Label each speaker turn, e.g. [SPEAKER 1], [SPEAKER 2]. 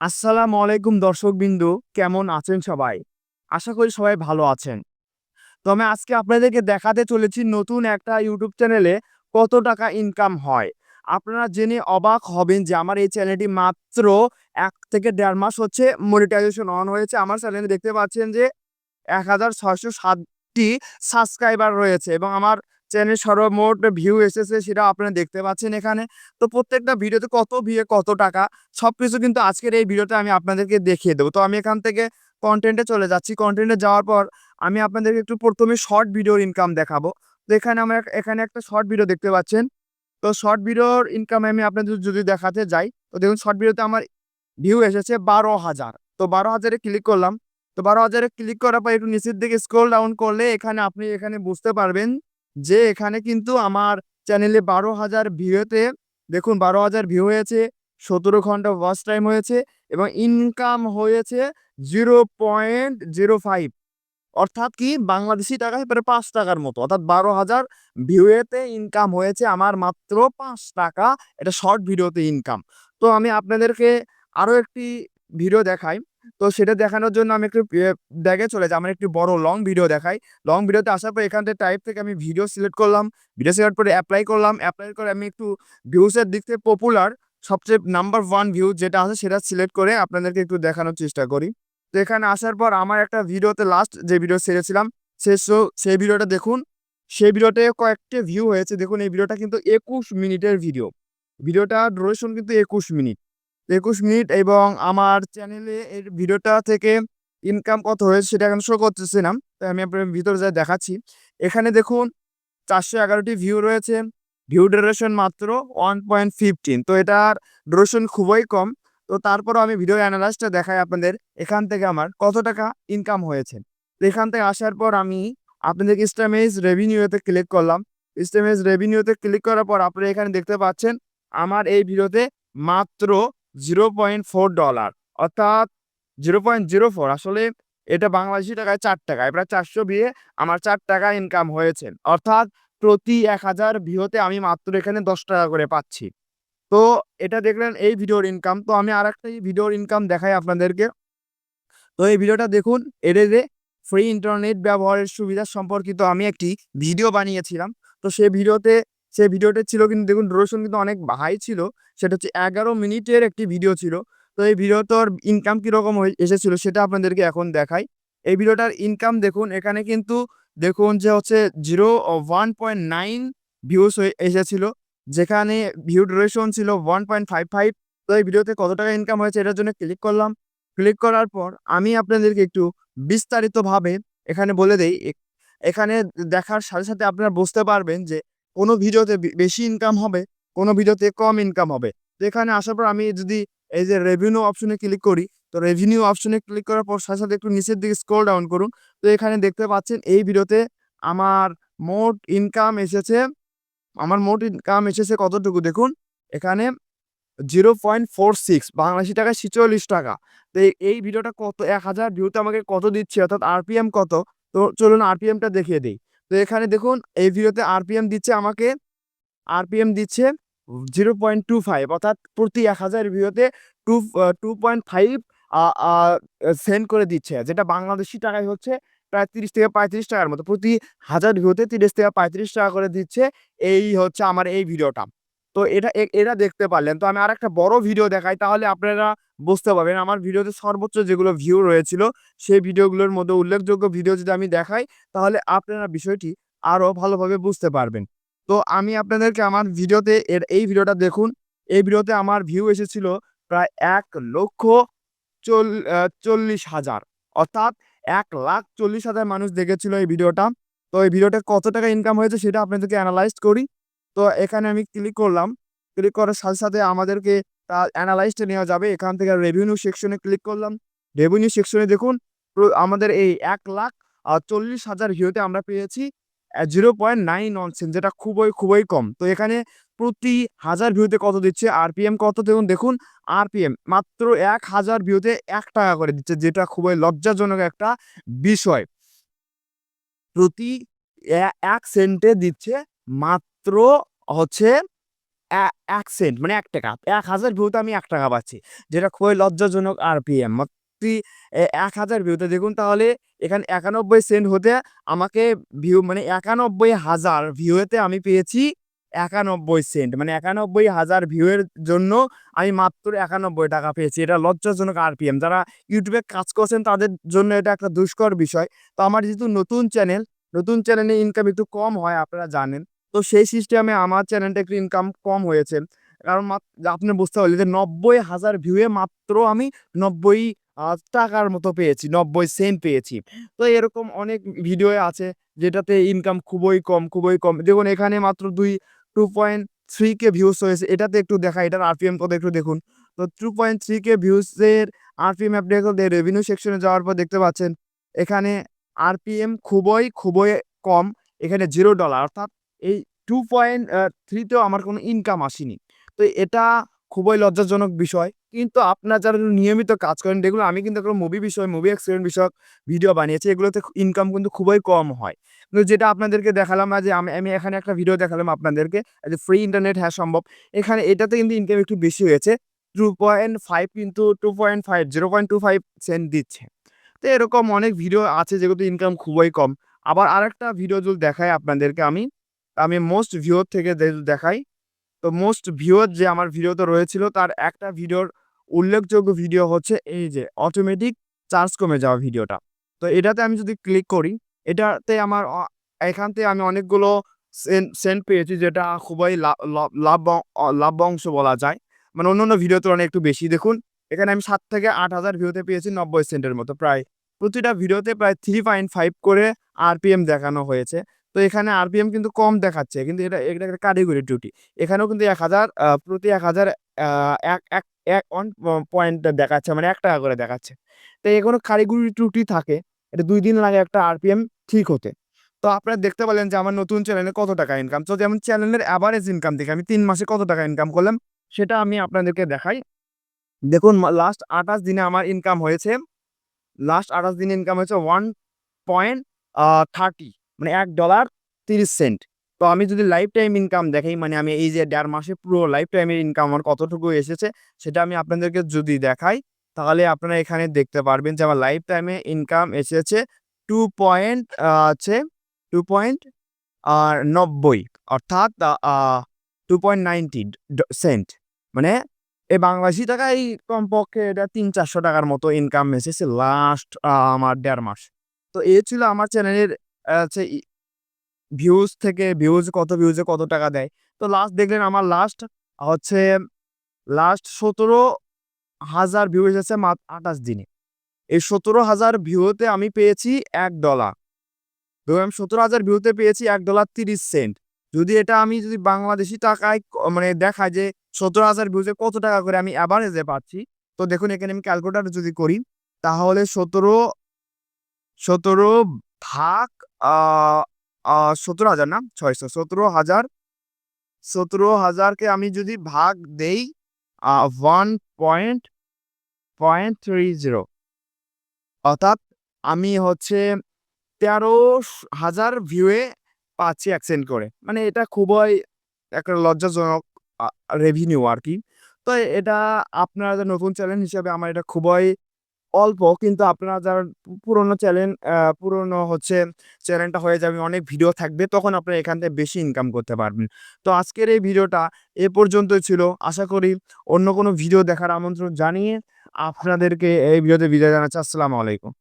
[SPEAKER 1] আসসালামু আলাইকুম দর্শকবিন্দু, কেমন আছেন সবাই? আশা করি সবাই ভালো আছেন। তো আমি আজকে আপনাদেরকে দেখাতে চলেছি নতুন একটা ইউটিউব চ্যানেলে কত টাকা ইনকাম হয়। আপনারা জেনে অবাক হবেন যে আমার এই চ্যানেলটি মাত্র এক থেকে দেড় মাস হচ্ছে মনিটাইজেশন অন হয়েছে। আমার চ্যানেলে দেখতে পাচ্ছেন যে এক হাজার ছয়শো সাতটি সাবস্ক্রাইবার রয়েছে এবং আমার চ্যানেল সর্বমোট ভিউ এসেছে, সেটা আপনারা দেখতে পাচ্ছেন এখানে। তো প্রত্যেকটা ভিডিওতে কত ভিউ কত টাকা সব কিছু কিন্তু আজকের এই ভিডিওতে আমি আপনাদেরকে দেখিয়ে দেবো। তো আমি এখান থেকে কন্টেন্টে চলে যাচ্ছি। কন্টেন্টে যাওয়ার পর আমি আপনাদেরকে একটু প্রথমে শর্ট ভিডিওর ইনকাম দেখাবো। তো এখানে আমার এখানে একটা শর্ট ভিডিও দেখতে পাচ্ছেন। তো শর্ট ভিডিওর ইনকাম আমি আপনাদের যদি দেখাতে যাই, তো দেখুন শর্ট ভিডিওতে আমার ভিউ এসেছে বারো হাজার। তো বারো হাজারে ক্লিক করলাম। তো বারো হাজারে ক্লিক করার পর একটু নিচের দিকে স্ক্রোল ডাউন করলে এখানে আপনি এখানে বুঝতে পারবেন যে এখানে কিন্তু আমার চ্যানেলে বারো হাজার ভিউতে, দেখুন বারো হাজার ভিউ হয়েছে, সতেরো ঘণ্টা ওয়াচ টাইম হয়েছে এবং ইনকাম হয়েছে জিরো পয়েন্ট জিরো ফাইভ অর্থাৎ কি বাংলাদেশি টাকায় প্রায় পাঁচ টাকার মতো, অর্থাৎ বারো হাজার ভিউয়েতে ইনকাম হয়েছে আমার মাত্র পাঁচ টাকা, এটা শর্ট ভিডিওতে ইনকাম তো আমি আপনাদেরকে আরও একটি ভিডিও দেখাই। তো সেটা দেখানোর জন্য আমি একটু এ, দেখে চলে যাই। আমার একটি বড় লং ভিডিও দেখাই। লং ভিডিওতে আসার পর এখান থেকে টাইপ থেকে আমি ভিডিও সিলেক্ট করলাম। ভিডিও সিলেক্ট করে অ্যাপ্লাই করলাম। অ্যাপ্লাই করে আমি একটু ভিউসের দিক থেকে পপুলার সবচেয়ে নাম্বার ওয়ান ভিউ যেটা আছে সেটা সিলেক্ট করে আপনাদেরকে একটু দেখানোর চেষ্টা করি। তো এখানে আসার পর আমার একটা ভিডিওতে লাস্ট যে ভিডিও ছেড়েছিলাম সে সো- সেই ভিডিওটা দেখুন। সেই ভিডিওতে কয়েকটি ভিউ হয়েছে। দেখুন এই ভিডিওটা কিন্তু একুশ মিনিটের ভিডিও ভিডিওটা ডুরেশন কিন্তু একুশ মিনিট। একুশ মিনিট এবং আমার চ্যানেলে এর ভিডিওটা থেকে ইনকাম কত হয়েছে সেটা এখন শো করতেছে না, তাই আমি আপনার ভিতরে যা দেখাচ্ছি। এখানে দেখুন চারশো এগারোটি ভিউ রয়েছে ভিউ ডিউরেশন মাত্র ওয়ান পয়েন্ট ফিফটিন তো এটার ডিউরেশন খুবই কম। তো তারপরও আমি ভিডিও অ্যানালাইসটা দেখাই আপনাদের, এখান থেকে আমার কত টাকা ইনকাম হয়েছে। তো এখান থেকে আসার পর আমি আপনাদেরকে স্টেমেজ রেভিনিউতে ক্লিক করলাম। স্টেমেজ রেভিনিউতে ক্লিক করার পর আপনারা এখানে দেখতে পাচ্ছেন, আমার এই ভিডিওতে মাত্র জিরো পয়েন্ট ফোর ডলার অর্থাৎ জিরো পয়েন্ট জিরো ফোর আসলে এটা বাংলাদেশি টাকায় চার টাকায় প্রায় চারশো বিয়ে আমার চার টাকা ইনকাম হয়েছে, অর্থাৎ প্রতি এক হাজার ভিওতে আমি মাত্র এখানে দশ টাকা করে পাচ্ছি। তো এটা দেখলেন এই ভিডিওর ইনকাম তো আমি আর একটা ভিডিওর ইনকাম দেখাই আপনাদেরকে। তো এই ভিডিওটা দেখুন এডেতে ফ্রি ইন্টারনেট ব্যবহারের সুবিধা সম্পর্কিত আমি একটি ভিডিও বানিয়েছিলাম। তো সেই ভিডিওতে সেই ভিডিওটা ছিল কিন্তু দেখুন ডিউরেশন কিন্তু অনেক হাই ছিল। সেটা হচ্ছে এগারো মিনিটের একটি ভিডিও ছিল। তো এই ভিডিওটার ইনকাম কীরকম হয়ে এসেছিল সেটা আপনাদেরকে এখন দেখাই। এই ভিডিওটার ইনকাম দেখুন, এখানে কিন্তু দেখুন যে হচ্ছে zero one point nine views এসেছিল। যেখানে ভিউ ডিউরেশন ছিল ওয়ান পয়েন্ট ফাইভ ফাইভ তো এই ভিডিওতে কত টাকা ইনকাম হয়েছে এটার জন্য ক্লিক করলাম। ক্লিক করার পর আমি আপনাদেরকে একটু বিস্তারিতভাবে এখানে বলে দেই। এখানে দেখার সাথে সাথে আপনারা বুঝতে পারবেন যে কোনো ভিডিওতে বেশি ইনকাম হবে, কোনো ভিডিওতে কম ইনকাম হবে। তো এখানে আসার পর আমি যদি এই যে রেভিনিউ অপশনে ক্লিক করি, তো রেভিনিউ অপশনে ক্লিক করার পর সাথে সাথে একটু নিচের দিকে স্ক্রল ডাউন করুন। তো এখানে দেখতে পাচ্ছেন এই ভিডিওতে আমার মোট ইনকাম এসেছে, আমার মোট ইনকাম এসেছে কতটুকু দেখুন? এখানে zero point four six Bangladeshi টাকায় ছিচল্লিশ টাকা। তো এই- ভিডিওটা কত, এক হাজার ভিউতে আমাকে কত দিচ্ছে, অর্থাৎ আরপিএম কত? তো চলুন আরপিএমটা দেখিয়ে দিই। তো এখানে দেখুন, এই ভিডিওতে আরপিএম দিচ্ছে আমাকে আরপিএম দিচ্ছে জিরো পয়েন্ট টু ফাইভ অর্থাৎ প্রতি এক হাজার ভিউতে two two point five send করে দিচ্ছে, যেটা বাংলাদেশি টাকায় হচ্ছে প্রায় তিরিশ থেকে পঁয়ত্রিশ টাকার মতো, প্রতি হাজার ভিউতে তিরিশ থেকে পঁয়ত্রিশ টাকা করে দিচ্ছে, এই হচ্ছে আমার এই ভিডিওটা। তো এটা এটা দেখতে পারলেন। তো আমি আর একটা বড় ভিডিও দেখাই, তাহলে আপনারা বুঝতে পারবেন। আমার ভিডিওতে সর্বোচ্চ যেগুলো ভিউ রয়েছিল, সেই ভিডিওগুলোর মধ্যে উল্লেখযোগ্য ভিডিও যদি আমি দেখাই, তাহলে আপনারা বিষয়টি আরও ভালোভাবে বুঝতে পারবেন। তো আমি আপনাদেরকে আমার ভিডিওতে এর, এই ভিডিওটা দেখুন। এই ভিডিওতে আমার ভিউ এসেছিল প্রায় এক লক্ষ চল চল্লিশ হাজার। অর্থাৎ এক লাখ চল্লিশ হাজার মানুষ দেখেছিল এই ভিডিওটা। তো এই ভিডিওটা কত টাকা ইনকাম হয়েছে সেটা আপনাদেরকে অ্যানালাইজ করি। তো এখানে আমি ক্লিক করলাম। ক্লিক করার সাথে সাথে আমাদেরকে তার অ্যানালাইজটা নেওয়া যাবে। এখান থেকে রেভিনিউ সেকশনে ক্লিক করলাম। রেভিনিউ সেকশনে দেখুন আমাদের এই এক লাখ চল্লিশ হাজার ভিউতে আমরা পেয়েছি জিরো পয়েন্ট নাইন অনসেন যেটা খুবই খুবই কম। তো এখানে প্রতি হাজার ভিউতে কত দিচ্ছে? আরপিএম কত? দেখুন দেখুন আরপিএম মাত্র এক হাজার ভিউতে এক টাকা করে দিচ্ছে, যেটা খুবই লজ্জাজনক একটা বিষয়। প্রতি এক সেন্টে দিচ্ছে মাত্র হচ্ছে এক সেন্ট মানে এক টাকা। এক হাজার ভিউতে আমি এক টাকা পাচ্ছি, যেটা খুবই লজ্জাজনক আরপিএম এক হাজার ভিউতে দেখুন তাহলে এখানে একানব্বই সেন্ট হতে আমাকে ভিউ মানে একানব্বই হাজার ভিউতে আমি পেয়েছি একানব্বই সেন্ট মানে একানব্বই হাজার ভিউয়ের জন্য আমি মাত্র একানব্বই টাকা পেয়েছি। এটা লজ্জাজনক আর আরপিএম যারা ইউটিউবে কাজ করছেন তাদের জন্য এটা একটা দুষ্কর বিষয়। তো আমার যেহেতু নতুন চ্যানেল নতুন চ্যানেলে ইনকাম একটু কম হয়, আপনারা জানেন। তো সেই সিস্টেমে আমার চ্যানেলটা একটু ইনকাম কম হয়েছে। কারণ আপনি বুঝতে পারলেন যে নব্বই হাজার ভিউয়ে মাত্র আমি নব্বই টাকার মতো পেয়েছি, নব্বই সেন্ট পেয়েছি। তো এরকম অনেক ভিডিও আছে যেটাতে ইনকাম খুবই কম খুবই কম। দেখুন, এখানে মাত্র দুই two point three K views হয়েছে। এটাতে একটু দেখা এটার আরপিএম কত একটু দেখুন। তো টু পয়েন্ট থ্রি কে ভিউসের আরপিএম আপনি রেভিনিউ সেকশনে যাওয়ার পর দেখতে পাচ্ছেন, এখানে আরপিএম খুবই খুবই কম, এখানে জিরো ডলার অর্থাৎ এই টু পয়েন্ট থ্রিতেও আমার কোনো ইনকাম আসেনি। তো এটা খুবই লজ্জাজনক বিষয়। কিন্তু আপনার যারা নিয়মিত কাজ করেন, দেখুন, আমি কিন্তু একটা মুভি বিষয় মুভি এক্সপিরিয়েন্স বিষয়ক ভিডিও বানিয়েছি। এগুলোতে ইনকাম কিন্তু খুবই কম হয়। কিন্তু যেটা আপনাদেরকে দেখালাম যে আমি আমি এখানে একটা ভিডিও দেখালাম আপনাদেরকে যে ফ্রি ইন্টারনেট হ্যাঁ সম্ভব। এখানে এটাতে কিন্তু ইনকাম একটু বেশি হয়েছে। টু পয়েন্ট ফাইভ কিন্তু two point five zero point two five cent দিচ্ছে। তো এরকম অনেক ভিডিও আছে যেগুলো ইনকাম খুবই কম। আবার আরেকটা ভিডিও যদি দেখাই আপনাদেরকে আমি আমি মোস্ট ভিউর থেকে দেখাই। তো মোস্ট ভিউর যে আমার ভিডিওতে রয়েছিল, তার একটা ভিডিওর উল্লেখযোগ্য ভিডিও হচ্ছে এই যে অটোমেটিক চার্জ কমে যাওয়া ভিডিওটা তো এটাতে আমি যদি ক্লিক করি, এটাতে আমার এখান থেকে আমি অনেকগুলো সেন্ট পেয়েছি যেটা খুবই লাভ লাভ অংশ বলা যায়। মানে অন্য অন্য ভিডিও তুলনায় একটু বেশি। দেখুন, এখানে আমি সাত থেকে আট হাজার ভিউতে পেয়েছি নব্বই সেন্টের মতো। প্রায় প্রতিটা ভিডিওতে প্রায় থ্রি পয়েন্ট ফাইভ করে আরপিএম দেখানো হয়েছে। তো এখানে আরপিএম কিন্তু কম দেখাচ্ছে। কিন্তু এটা এটা একটা কারিগরি ত্রুটি এখানেও কিন্তু এক হাজার প্রতি এক হাজার এক এক এক ওয়ান পয়েন্ট দেখাচ্ছে মানে এক টাকা করে দেখাচ্ছে। তো এ কোনো কারিগরি ত্রুটি থাকে, এটা দুই দিন লাগে একটা আরপিএম ঠিক হতে। তো আপনারা দেখতে পেলেন যে আমার নতুন চ্যানেলে কত টাকা ইনকাম তো যেমন চ্যানেলের অ্যাভারেজ ইনকাম দেখে, আমি তিন মাসে কত টাকা ইনকাম করলাম, সেটা আমি আপনাদেরকে দেখাই। দেখুন লাস্ট আঠাশ দিনে আমার ইনকাম হয়েছে লাস্ট আঠাশ দিনে ইনকাম হয়েছে ওয়ান পয়েন্ট থার্টি মানে এক ডলার তিরিশ সেন্ট তো আমি যদি লাইফ টাইম ইনকাম দেখাই মানে আমি এই যে দেড় মাসে পুরো লাইফ টাইমের ইনকাম আমার কতটুকু এসেছে, সেটা আমি আপনাদেরকে যদি দেখাই, তাহলে আপনারা এখানে দেখতে পারবেন যে আমার লাইফ টাইমে ইনকাম এসেছে টু পয়েন্ট আছে টু পয়েন্ট নব্বই। অর্থাৎ টু পয়েন্ট সেন্ট মানে এই বাংলাদেশি টাকায় কমপক্ষে এটা তিন চারশো টাকার মতো ইনকাম এসেছে লাস্ট আমার দেড় মাস। তো এ ছিল আমার চ্যানেলের হচ্ছে ভিউজ থেকে ভিউজ কত ভিউজে কত টাকা দেয়। তো লাস্ট দেখলেন আমার লাস্ট হচ্ছে লাস্ট সতেরো হাজার ভিউ এসেছে মাত্র আঠাশ দিনে। এই সতেরো হাজার ভিউতে আমি পেয়েছি এক ডলার ধরুন সতেরো হাজার ভিউতে পেয়েছি এক ডলার তিরিশ সেন্ট যদি এটা আমি যদি বাংলাদেশি টাকায় মানে দেখায় যে সতেরো হাজার ভিউতে কত টাকা করে আমি অ্যাভারেজে পাচ্ছি, তো দেখুন এখানে আমি ক্যালকুলেটার যদি করি, তাহলে সতেরো সতেরো ভাগ সতেরো হাজার না? ছয় সতেরো হাজার, সতেরো হাজারকে আমি যদি ভাগ দেই one point point three zero অর্থাৎ আমি হচ্ছে তেরো হাজার ভিউয়ে পাচ্ছি অ্যাকসেন্ট করে। মানে এটা খুবই একটা লজ্জাজনক রেভিনিউ আর কি। তো এটা আপনারা নতুন চ্যানেল হিসাবে আমার এটা খুবই অল্প, কিন্তু আপনারা যারা পুরনো চ্যানেল পুরনো হচ্ছে চ্যানেলটা হয়ে যাবে, অনেক ভিডিও থাকবে, তখন আপনারা এখান থেকে বেশি ইনকাম করতে পারবেন। তো আজকের এই ভিডিওটা এ পর্যন্তই ছিল। আশা করি অন্য কোনো ভিডিও দেখার আমন্ত্রণ জানিয়ে আপনাদেরকে এই ভিডিওতে বিদায় জানাচ্ছি। আসসালামু আলাইকুম।